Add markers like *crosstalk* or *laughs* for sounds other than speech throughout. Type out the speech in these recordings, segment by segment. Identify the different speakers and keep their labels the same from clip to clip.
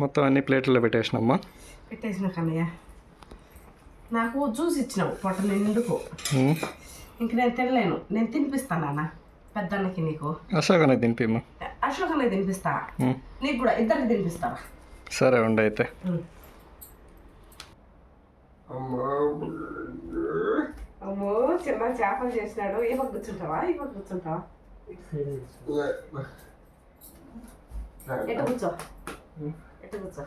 Speaker 1: మొత్తం అన్ని ప్లేట్లలో పెట్టేసినమ్మా.
Speaker 2: పెట్టేసిన కన్నయ్య. నాకు జ్యూస్ ఇచ్చినావు పొట్ట నిండుకు. ఇంక నేను తినలేను. నేను తినిపిస్తాను నాన్న పెద్దన్నకి నీకు.
Speaker 1: అశోకనే తినిపిమ్మా
Speaker 2: అశోక్ అనేది తినిపిస్తా. నీకు కూడా ఇద్దరికి తినిపిస్తా
Speaker 1: సరే ఉండి అయితే.
Speaker 2: అమ్మో. చిన్న చేపలు చేసినాడు. ఈ పక్క కూర్చుంటావా? ఈ పక్క కూర్చుంటావా? ఎటు కూర్చో? ఎటు కూర్చో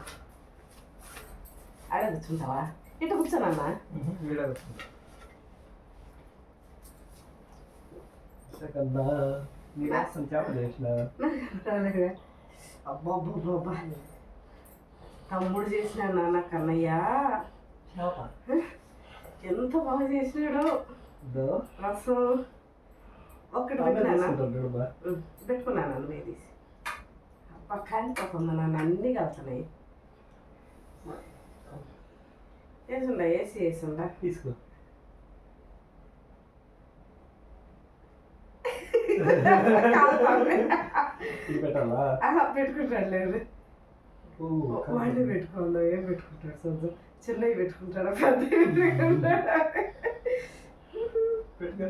Speaker 2: ఆడ కూర్చుంటావా ఇటు కూర్చోనన్నా అబ్బా అబ్బా అబ్బా తమ్ముడు చేసిన నాన్న కన్నయ్య ఎంత బాగా చేసినాడు రసం ఒక్కటి పెట్టినా పెట్టుకున్నాను అన్న తీసి అబ్బా కాలిపోతుంది నన్ను అన్నీ కలుతున్నాయి వేసుండా వేసి వేసుండా
Speaker 3: తీసుకో.
Speaker 2: పెట్టుకుంటాడు వాడిని పెట్టుకుందా ఏం పెట్టుకుంటాడు సొంత చిన్నవి పెట్టుకుంటాడా? పెద్ద పెట్టుకుంటాడా
Speaker 3: పెట్టుకో కాలుతుందా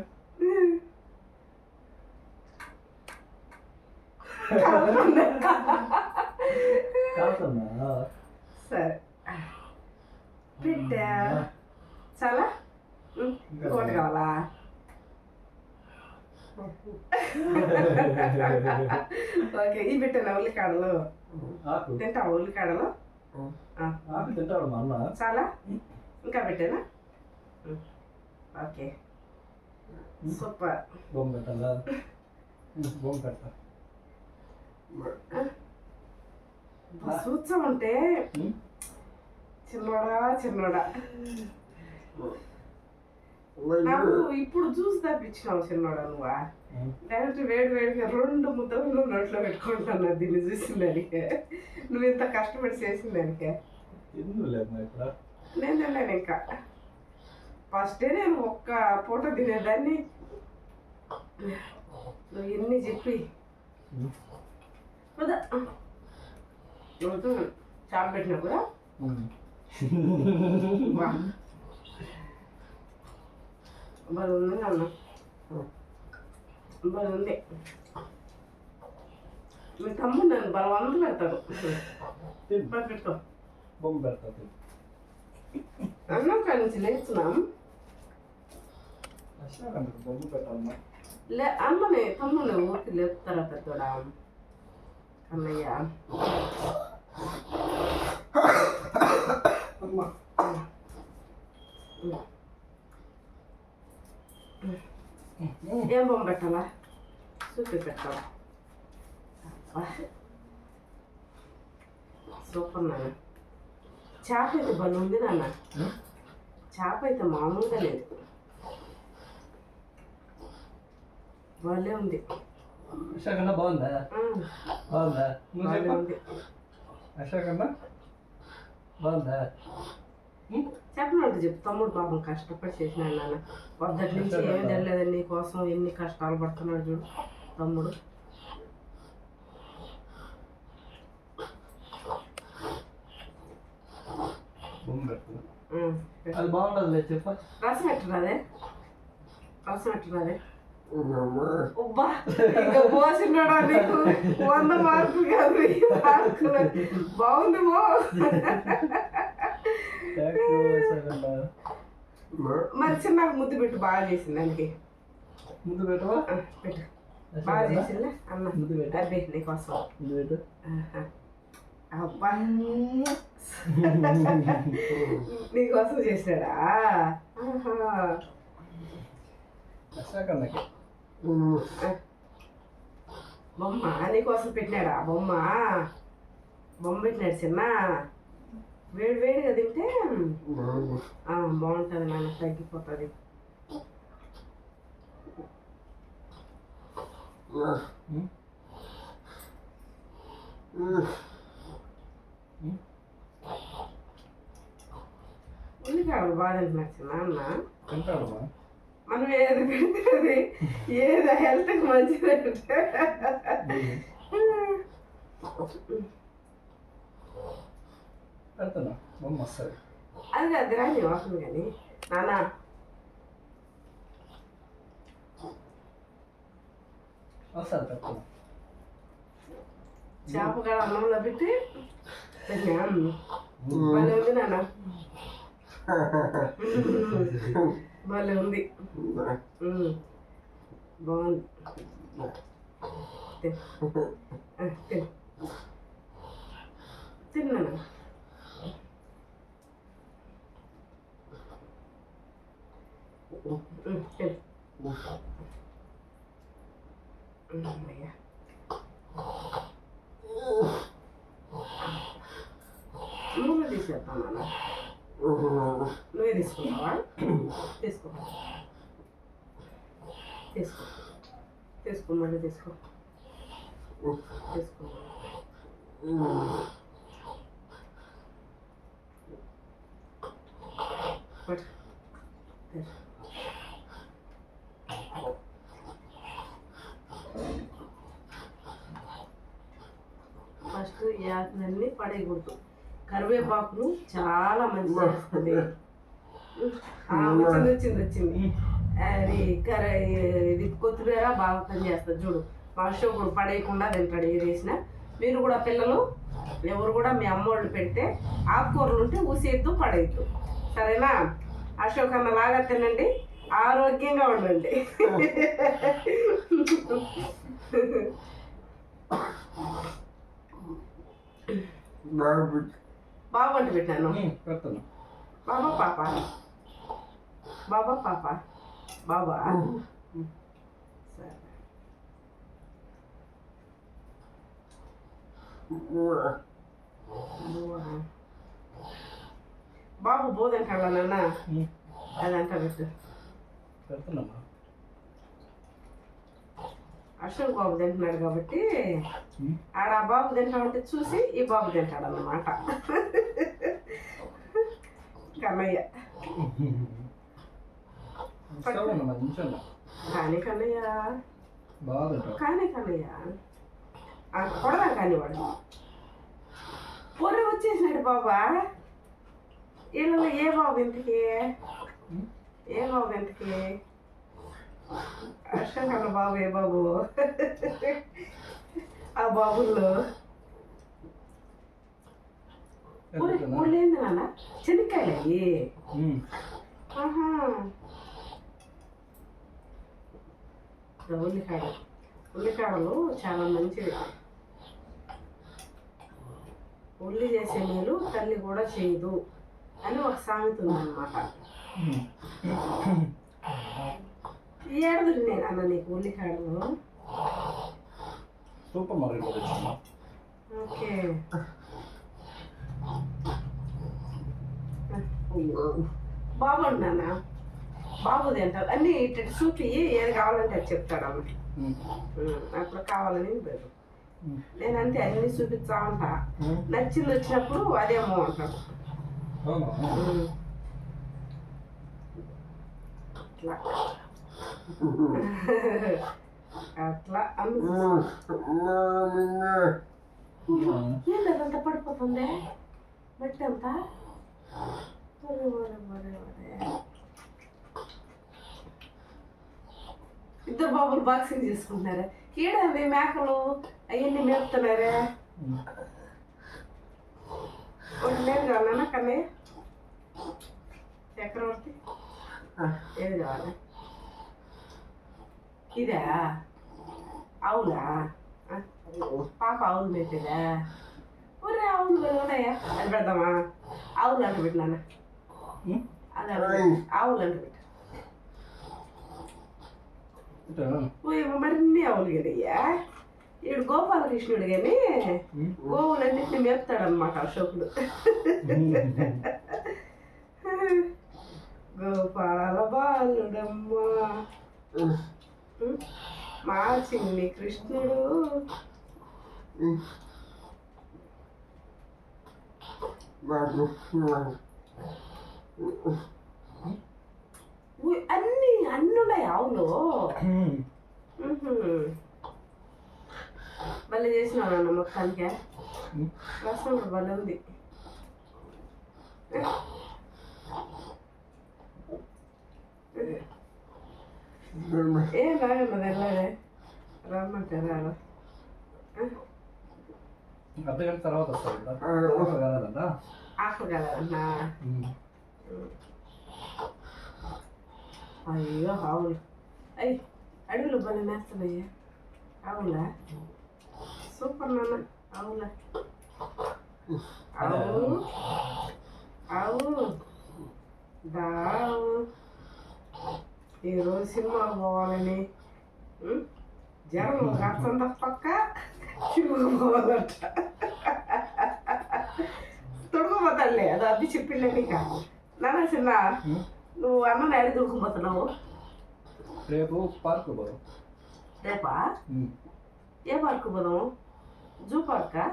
Speaker 2: సరే. పెట్టా. చాలా? ఇంకోటి కావాలా? ఓకే ఈ పెట్టాను ఉల్లికాడలు. తింటావా ఉల్లికాడలు.
Speaker 3: తింటాడు మా అన్న
Speaker 2: చాలా? ఇంకా పెట్టానా? ఓకే. సూపర్.
Speaker 3: బొమ్మ పెట్టాలా? బొమ్మ పెట్టా
Speaker 2: ఉంటే
Speaker 3: ఉం?
Speaker 2: చిన్నోడా చిన్నోడా. నాకు ఇప్పుడు జ్యూస్ తప్పించినావు చిన్నోడా నువ్వా. డైరెక్ట్ వేడి వేడిగా రెండు ముద్దలు నోట్లో పెట్టుకుంటున్నా దీన్ని చూసిన దానికే నువ్వు ఇంత కష్టపడి చేసిన దానికే నేను తినలేను ఇంకా. ఫస్టే నేను ఒక్క పూట తినేదాన్ని. నువ్వు ఎన్ని చెప్పి? చాప్ పెట్టినా కూడా? ఉంది అన్న. ఉంది. మీ తమ్ముడు నన్ను బలవంతం పెడతాడు. మరి పెట్టుకో.
Speaker 3: బొమ్మ పెడతా తిను.
Speaker 2: అన్నం కాడి నుంచి
Speaker 3: అశోక్ బొమ్మ పెట్టాలమ్మా.
Speaker 2: లే అమ్మని తమ్ముని ఊరికి లేపుతారా పెద్దోడా? అన్నయ్య
Speaker 3: అమ్మా
Speaker 2: ఏం బొమ్మ పెట్టాలా చూపి పెట్టాలా సూపర్ నాన్న చేప అయితే బలి ఉంది నాన్న చేప అయితే మామూలుగా లేదు భలే ఉంది
Speaker 3: అశోక్ అన్న బాగుందా బాగుందా? నువ్వు
Speaker 2: భలే
Speaker 3: చెప్పు
Speaker 2: ఉంది.
Speaker 3: అశోక్ అన్న బాగుందా ఉం?
Speaker 2: చెప్పినట్టు చెప్పు. తమ్ముడు పాపం కష్టపడి చేసినాడు నాన్న. పొద్దుటి నుంచి ఏం తెలియలేదు నీ కోసం ఎన్ని కష్టాలు పడుతున్నాడు చూడు తమ్ముడు.
Speaker 3: అది బాగుంటుంది చెప్ప.
Speaker 2: రసం ఎట్టున్నదే? రసం ఎట్టున్నదే? ఉబ్బా ఇంకా పోసినాడా నీకు? వంద మార్కులు కాదు వెయ్యి మార్కులు. బాగుంది మో మరి చిన్న ముద్దు పెట్టు బాగా చేసింది దానికి
Speaker 3: ముందు పెట్టవా?
Speaker 2: ఆ, పెట్టు. బాగా చేసింది? అన్న
Speaker 3: ముందు పెట్టు.
Speaker 2: అబ్బే నీకోసం
Speaker 3: పెట్టు.
Speaker 2: అబ్బా. నీకోసం చేసినాడా? ఆహా. బొమ్మ నీకోసం పెట్టినాడా బొమ్మ? బొమ్మ పెట్టినాడు చిన్న. వేడి వేడిగా తింటే ఆ, బాగుంటుంది నాన్న తగ్గిపోతుంది.
Speaker 3: ఉం?
Speaker 2: ఉల్లికాడలు బాగా తింటున్నాడు చిన్న అన్న.
Speaker 3: తింటాడమ్మా
Speaker 2: మనం ఏది పెడితే అది ఏది హెల్త్కి మంచిది అంటే?
Speaker 3: పెడుతున్నా బొమ్మ వస్తుంది
Speaker 2: అది కాదు రాని వాసన కానీ. నానా.
Speaker 3: వస్తుంది పెడుతున్నా
Speaker 2: చేప కాడ అన్నంలో పెట్టి పెట్టినా? భలే ఉంది నాన్న *laughs* భలే ఉంది ఉమ్. బాగుంది తిన్. ఆ, తిన్ తిన్నాను తిన్ అమ్మయ్య. నువ్వే తీసేద్దాం నాన్న నువ్వే తీసుకుంటావా? తీసుకో. తీసుకో. తీసుకో మళ్ళీ తీసుకో. తీసుకో. ఫస్ట్ ఈ ఆకులన్నీ పడేయకూడదు. కరివేపాకును చాలా మంచి చేస్తుంది. ఆ, వచ్చింది వచ్చింది వచ్చింది. అది కర ఇది కొత్తిమీర బాగా పనిచేస్తుంది చూడు. మా అశోకుడు పడేయకుండా తింటాడు ఏది వేసినా. మీరు కూడా పిల్లలు ఎవరు కూడా మీ అమ్మోళ్ళు పెడితే ఆకుకూరలు ఉంటే ఊసేద్దు పడేయద్దు. సరేనా? అశోక్ అన్న లాగా తినండి ఆరోగ్యంగా ఉండండి. బాబు వంట పెట్టాను. బాబా పాప. బాబా పాప. బాబా. సరే. బాబు బోధంటాడా నాన్న. అదంట పెట్టు.
Speaker 3: పెడుతున్నామ్మా
Speaker 2: అశోక్ బాబు తింటున్నాడు కాబట్టి ఆడ ఆ బాబు తింటామంటే చూసి ఈ బాబు తింటాడు అన్నమాట కన్నయ్య. కానీ కన్నయ్య. కానీ కన్నయ్య. ఆ, కొడదా కానీ వాడు? పొర్రె వచ్చేసినాడు బాబా. వీళ్ళలో ఏ బాబు ఇంతకి? ఏ బాబు ఇంతకి? అన్న బాబు ఏ బాబు? ఆ బాబుల్లో.
Speaker 3: పెడుతున్నా
Speaker 2: ఊళ్ళో ఏంది నాన్న చెనిక్కాయలు అయ్యి ఆహా ఇదో ఉల్లికాడ ఉల్లికాడలు చాలా మంచివి ఉల్లి చేసే మేలు తల్లి కూడా చేయదు అని ఒక సామెత ఉందన్నమాట ఈ ఏడాది నేను అన్న నీకు ఉల్లికాడలు
Speaker 3: సూపర్ మార్కెట్ వచ్చిందా
Speaker 2: ఓకే బాగుండు నాన్న. బాబుది అంటారు అన్నీ ఇటు చూపి ఏది కావాలంటే అది చెప్తాడు ఉమ్, అప్పుడు కావాలని లేదు నేను అంతే అన్ని చూపిస్తా ఉంటా. నచ్చింది వచ్చినప్పుడు అదేమో ఉమ్. అట్లా. అట్లా అదంతా పడిపోతుంది? మట్టి అంతా. ఇద్దరు బాబులు బాక్సింగ్ చేసుకుంటున్నారా. ఈడేంది మేకలు? అవన్నీ మేపుతున్నారే? ఒకటి లేదు కావాలన్నా కన్నయ్య చక్రవర్తి ఏది కావాలి? ఇదా? అవులా ఆ? పాప ఆవులు మేపేదా ఒరే ఆవులు ఉన్నాయా? అది పెడదామా ఆవులు అంట పెట్టినా అలా. ఆవులు అంట పెట్టు. ఓ మరిన్ని ఆవులు కదయ్యా ఈడు గోపాలకృష్ణుడు కానీ గోవులన్నింటినీ మేపుతాడనమాట అశోకుడు. గోపాల బాలుడమ్మా? మా చిన్ని కృష్ణుడు. ఉయ్, అన్ని అన్ని ఉన్నాయి ఆవులు. భలే చేసినావు నాన్న మొత్తానికి. రసం భలే ఉంది. ఏం రాగన్నది వెళ్ళాలి రమ్మంటే రాదు
Speaker 3: అర్ధ గంట తర్వాత వస్తాడు కదా? కదా
Speaker 2: కదన్నా అయ్యో ఆవులు. అయ్యి అడవులు భలే మేస్తున్నాయ్యా ఆవులా? సూపర్ నాన్న ఆవులా. ఆవు ఆవు దావు. ఈరోజు సినిమా పోవాలని? జనం కాస్తంత *laughs* పక్క సినిమా పోవాలంట. తొడుగుపోతాడులే అది అబ్బి చెప్పిండే నీక. నాన్న చిన్న నువ్వు అన్న ఎడ తొడుకుపోతున్నావు
Speaker 3: రేపు పార్క్ పోదాం.
Speaker 2: రేపా? ఏ పార్కు పోదాము జూ పార్కా?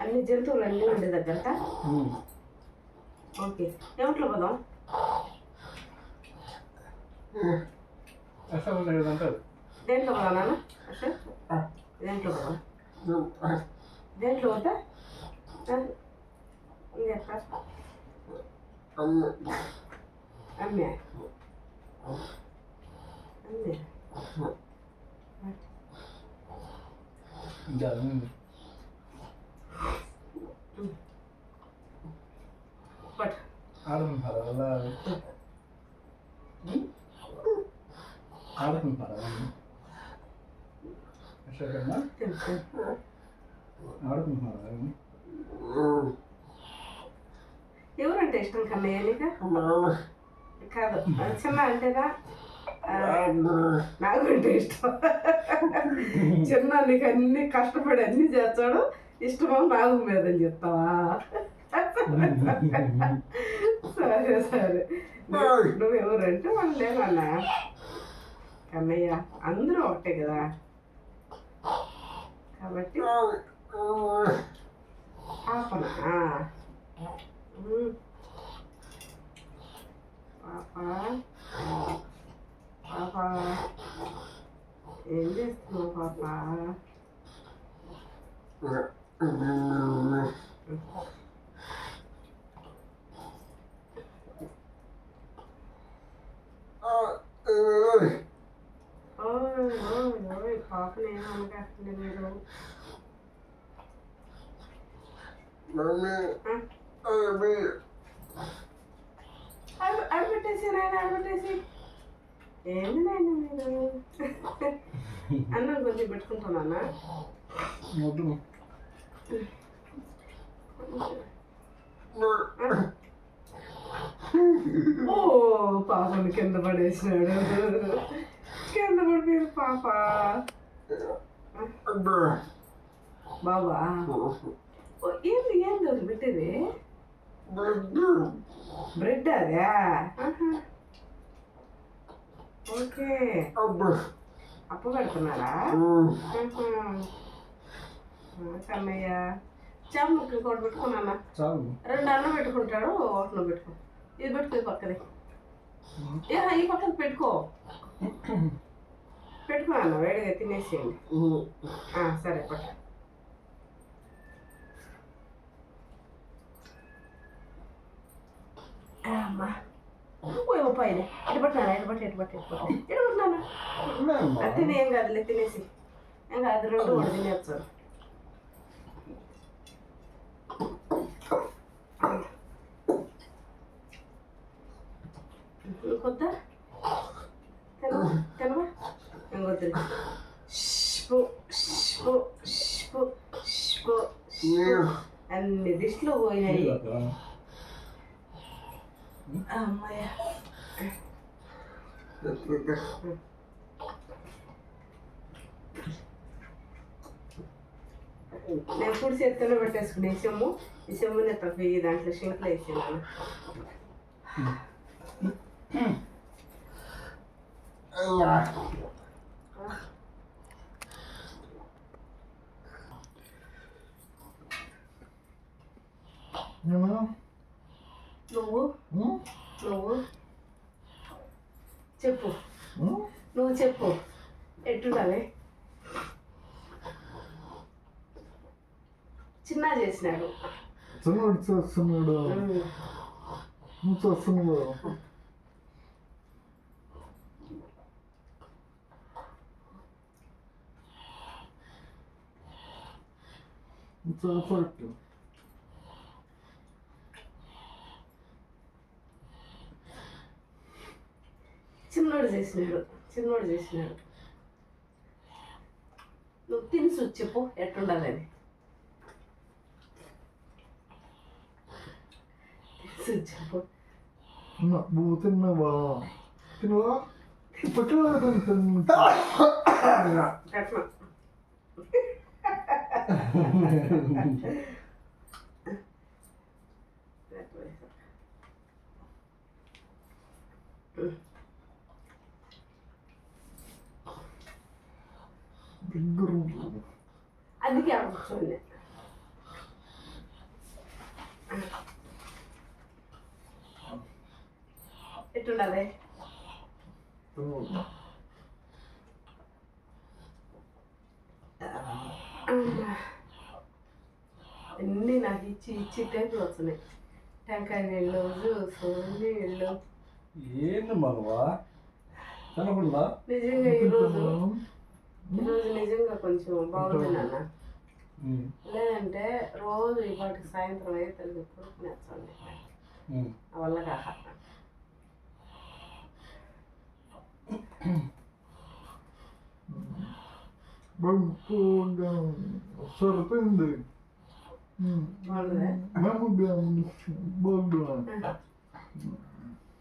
Speaker 2: అన్ని జంతువులు అన్నీ ఉండే దగ్గర ఓకే. ఏమిట్లో పోదాం? దేంట్లో పోదాం నాన్న? అశోక్? దేంట్లో పోదాం? దేంట్లో పోతా? ఇంకెత్తా అమ్మే అమ్మే
Speaker 3: ఇంకా
Speaker 2: పట్
Speaker 3: ఆడుకుంటారా అలా ఆడుకుంటారా అశోకన్నా
Speaker 2: తెలుసు
Speaker 3: ఆడుకుంటున్నారా
Speaker 2: ఎవరంటే ఇష్టం కన్నయ్య నీకు కాదు చిన్న అంటేనా ఆ, నాకు అంటే ఇష్టం. చిన్న నీకు అన్ని కష్టపడి అన్ని చేస్తాడు ఇష్టమో నాకు మీద అని చెప్తావా? సరే సరే. నువ్వు ఎవరంటే వాళ్ళు లేవన్నా కన్నయ్య అందరూ ఒకటే కదా? కాబట్టి పాపనా? Papa. Papa. In the snow, Papa. Mermaid. Huh? పెట్టేసి నాయన అవి పెట్టేసి ఏంది నాయన మీరు? అన్నం కొంచెం పెట్టుకుంటున్నానా ఓ పాపని కింద పడేసినాడు. కింద పడిపోయింది పాప. బాబా. ఓ, ఏంది ఏంది పెట్టేది? బ్రెడ్ అదే. ఓకే అప్పు పెడుతున్నారా కన్నయ్య చాముకి ఇంకోటి పెట్టుకున్నానా
Speaker 3: చాలు
Speaker 2: రెండు అన్నం పెట్టుకుంటాడు ఒకటి నువ్వు పెట్టుకో ఇది పెట్టుకో పక్కది ఏ ఈ పక్కన పెట్టుకో పెట్టుకో అన్న వేడిగా తినేసేయండి ఆ, సరే పట్ట అమ్మా పైన ఇటు పట్టినానా ఇటు పట్టి ఇటు పట్టి ఇటు పట్టి ఇటు పట్టినానా అది తినే కాదులే తినేసి. ఏం కాదు రెండు కూడా తినేస్తారు ఇంకొద్ద తినవా తినవా ఇంకొద్దు స్పు స్పు స్పు స్పు అన్ని దిష్టిలో పోయినాయి అమ్మాయ నేను ఇప్పుడు చేత్తోనే పెట్టేసుకునే ఈ చెమ్ము ఈ చెమ్ముని తప్పి దాంట్లో షింక్లో వేసేదాన్ని నువ్వు నువ్వు చెప్పు. నువ్వు చెప్పు. ఎట్టుండాలి? చిన్న చేసినాడు.
Speaker 4: చిన్నోడు చేస్తున్నాడు. నువ్వు చేస్తున్నావు.
Speaker 2: చిన్నోడు చేసినాడు చిన్నోడు చేసినాడు. నువ్వు తిని చూసి చెప్పు ఎట్టుండాలని తిని చూసి చెప్పు.
Speaker 4: నువ్వు తిన్నావా? తినవా పక్కన *laughs* దగ్గర
Speaker 2: అందుకే కూర్చోండి ఎట్టుండాలి అన్నీ నాకు ఇచ్చి ఇచ్చి టైంలో వస్తున్నాయి టెంకాయ నీళ్ళు జ్యూస్ నీళ్ళు
Speaker 4: ఏంది మనవా
Speaker 2: నిజంగా ఈరోజు ఈరోజు నిజంగా కొంచెం బాగుంది నాన్న లేదంటే రోజు ఈ పాటికి సాయంత్రం అయితే తల్లి ఎప్పుడు నచ్చండి ఆ వల్ల కాక.
Speaker 4: బాగా సరిపోయింది.
Speaker 2: బాగుంది?
Speaker 4: బాగా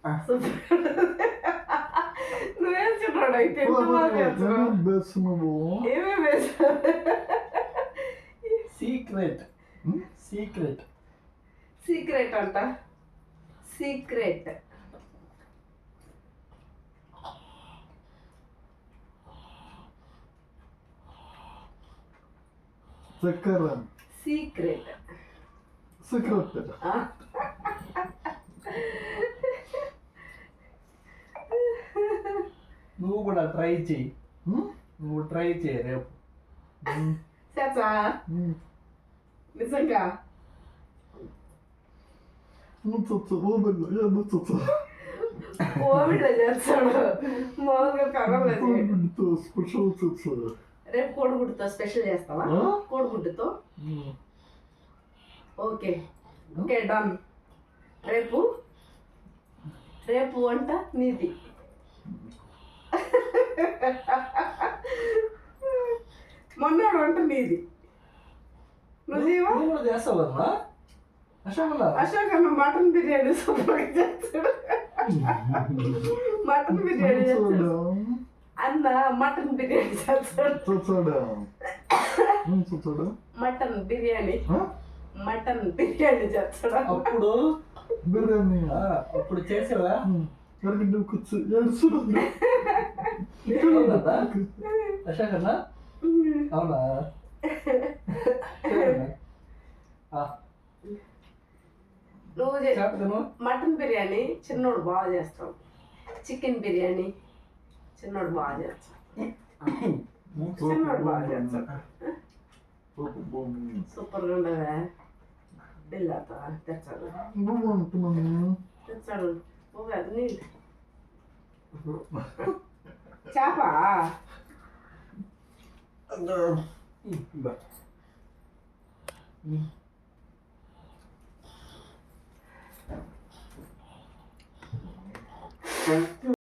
Speaker 4: బాగా
Speaker 2: నువ్వేం చెప్పాడు అయితే ఎంత బాగా చేస్తావు?
Speaker 4: బేసినవు
Speaker 2: ఏమేమి వేసావు
Speaker 4: సీక్రెట్ సీక్రెట్
Speaker 2: సీక్రెట్ అంట సీక్రెట్
Speaker 4: చక్కెర
Speaker 2: సీక్రెట్
Speaker 4: సీక్రెట్
Speaker 3: కూడా ట్రై చెయ్యి నువ్వు ట్రై చేయి రేపు.
Speaker 2: చేచ్చా నిజంగా? కోవిడ్లో చేస్తాడు. మామూలుగా కరోనా
Speaker 4: స్పెషల్ చచ్చు
Speaker 2: రేపు కోడిగుడ్డుతో స్పెషల్ చేస్తావా? కోడిగుడ్డుతో? ఓకే. Okay done. రేపు? రేపు వంట నీది. మొన్నాడు వంట నీది నువ్వు
Speaker 3: చేస్తావు అశోక్
Speaker 2: అన్న మటన్ బిర్యానీ సూపర్గా చేస్తాడు. మటన్ బిర్యానీ చేస్తాడు. అన్న మటన్ బిర్యానీ చేస్తాడు. మటన్ బిర్యానీ. మటన్ బిర్యానీ చేస్తాడు.
Speaker 3: అప్పుడు? *laughs*
Speaker 4: బిర్యానీ.
Speaker 3: ఆ, అప్పుడు చేసావా?
Speaker 4: ఎరగడ్డ కూర్చో ఏడుచుడు
Speaker 3: అవునా అశోక్ అన్న అవునా ఆ,
Speaker 2: నువ్వు చే-
Speaker 3: చేపదను
Speaker 2: మటన్ బిర్యానీ చిన్నోడు బాగా చేస్తాడు చికెన్ బిర్యానీ చిన్నోడు బాగా చేస్తాడు చిన్నోడు బాగా చేస్తాడు సూపర్గా ఉండదా బిల్లాత తెచ్చాడు
Speaker 4: బాగుంటున్నాను
Speaker 2: తెచ్చాడు ఓ అన్ని చేప
Speaker 3: బా.